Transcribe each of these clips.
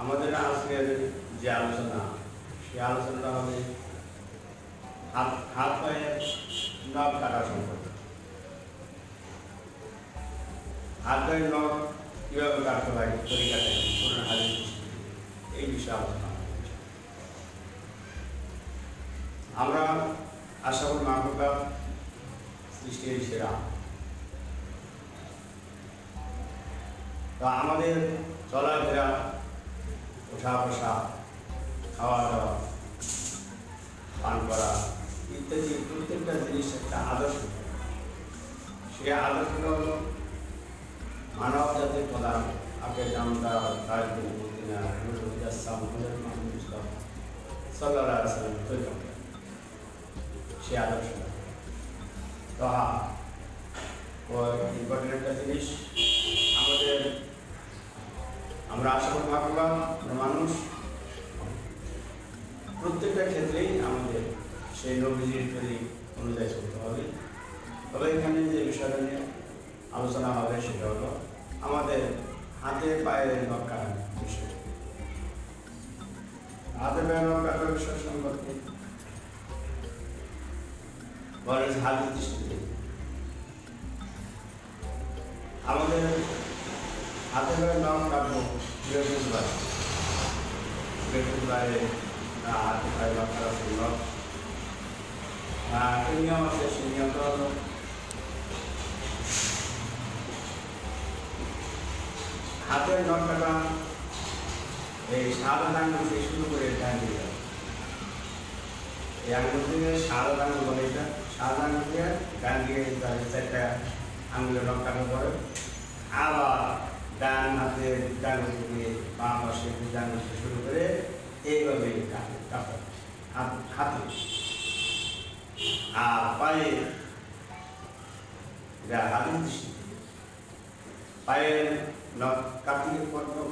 আমাদের আজকের যে আলোচনা, সেই আলোচনাটা হবে হাত হাত পায়ের নখ কাটা সম্পর্কে। হাত পায়ের নখ কীভাবে কাটতে তরিকাটা কি, কোরআন হাদিস এই বিষয়ে আলোচনা আমরা আশা করি মাহবুবা সৃষ্টির সেরা। তো আমাদের চলাফেরা ওঠা বসা খাওয়া দাওয়া পান করা ইত্যাদি প্রত্যেকটা জিনিস একটা আদর্শ। সেই আদর্শটা হলো মানব জাতির প্রধান আগে জামদার তাজুল মুদিনা নুরুল ইসলাম হজরত মাহমুদ ইসলাম সাল্লাহ সাল্লাম তৈরি সে আদর্শটা তো হ্যাঁ ইম্পর্টেন্ট একটা জিনিস আমাদের আমরা আশা করি ভাবলাম মানুষ প্রত্যেকটা ক্ষেত্রেই আমাদের সেই নবীজির তৈরি অনুযায়ী চলতে হবে তবে এখানে যে বিষয়টা নিয়ে আলোচনা হবে, সেটা হলো আমাদের হাতে পায়ে বিষয়। হাতে পায়ে কাটার বিষয় সম্পর্কে। বলেন, হাতের দৃষ্টিতে আমাদের হাতে নখ কাটবো বৃহস্পতিবার। বৃহস্পতিবারে হাতে পায়ে নিয়ম আছে, সেই নিয়মটা হলো হাতের নখ এই সাদা আঙ্গুল থেকে শুরু করে দিকে এই আঙ্গুল থেকে সাদা আঙ্গুল বলে এটা। সাদা আঙ্গুল দিয়ে তাদের চারটা আঙ্গুলের নখ কাটা পরে। আবার ডান হাতে ডান থেকে বাম পাশে ডান হাতে শুরু করে এইভাবে হাত, হাতে। আর পায়ে হাতের দৃষ্টি। পায়ের নখ কাটতে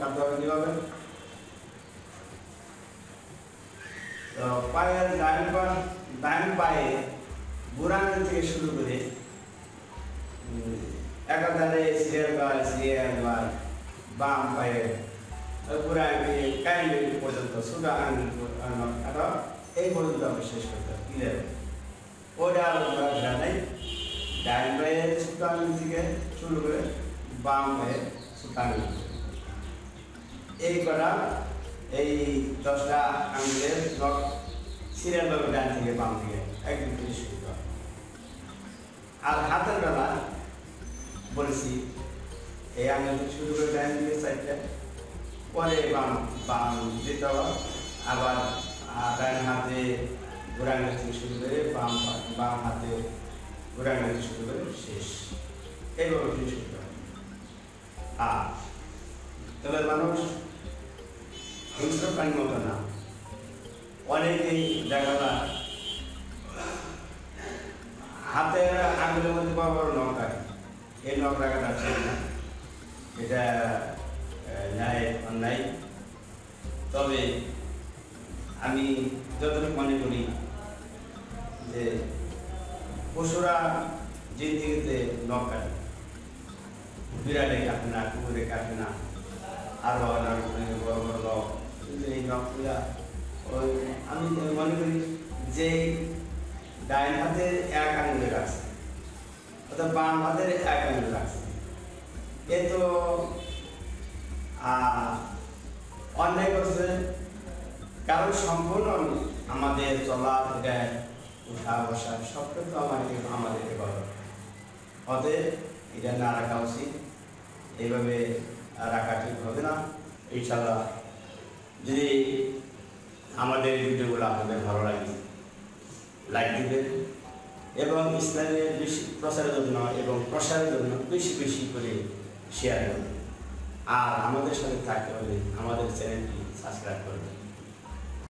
কাটতে হবে কীভাবে পায়ের ডান পা ডান পায়ে বুড়াঙ্গ থেকে শুরু করে একাধারে সিরিয়াল বা সিরিয়াল বা বাম পায়ে বুড়াঙ্গে কাইলে পর্যন্ত, সুদা কাটা, এই পর্যন্ত আমরা শেষ করতে হবে ক্লিয়ার ওটা আর ঘোরা ঘোরা নেই। ডান পায়ে সুতা থেকে শুরু করে বাম পায়ে সুতা আঙ্গুল এই করা এই দশটা আঙ্গুলের নখ সিরিয়ালভাবে ডান থেকে বাম দিকে একদম ফিনিশ করতে আর হাতের বেলা বলেছি, এই আঙ্গুল থেকে শুরু করে ডান দিকে চারটে পরে বাম বাম দিতে হবে আবার ডান হাতে ঘোরাঙ্গা থেকে শুরু করে বাম বাম হাতে ঘোরাঙ্গা থেকে শুরু করে শেষ। এইভাবে ফিনিশ করতে আর তবে মানুষ, হিংস্র প্রাণী মতো না। অনেকেই দেখা যায় হাতের আঙুলের মধ্যে বড় বড় নখ এই নখ রাখাটা ঠিক না। এটা ন্যায়, অন্যায়। তবে আমি যতটুকু মনে করি যে পশুরা জিন্দিগিতে নখ কাটে। বিড়ালে কাটে না কুকুরে কাটে না আরও অনেক বড় বড় নখ এই নখগুলা ওই আমি মনে করি যে ডাইন হাতের এক আঙুলে রাখছে অর্থাৎ বাম হাতের এক আঙুলে রাখছে এ তো অন্যায় করছে কারণ সম্পূর্ণ আমাদের চলা থেকে উঠা বসা সবটা তো আমাকে আমাদেরকে বলো অতএব এটা না রাখা উচিত এইভাবে রাখা ঠিক হবে না। এছাড়া যদি আমাদের ভিডিওগুলো আপনাদের ভালো লাগে লাইক দিবেন এবং ইসলামের বেশি প্রচারের জন্য এবং প্রসারের জন্য বেশি বেশি করে শেয়ার করবেন। আর আমাদের সাথে থাকতে হলে আমাদের চ্যানেলটি সাবস্ক্রাইব করবেন।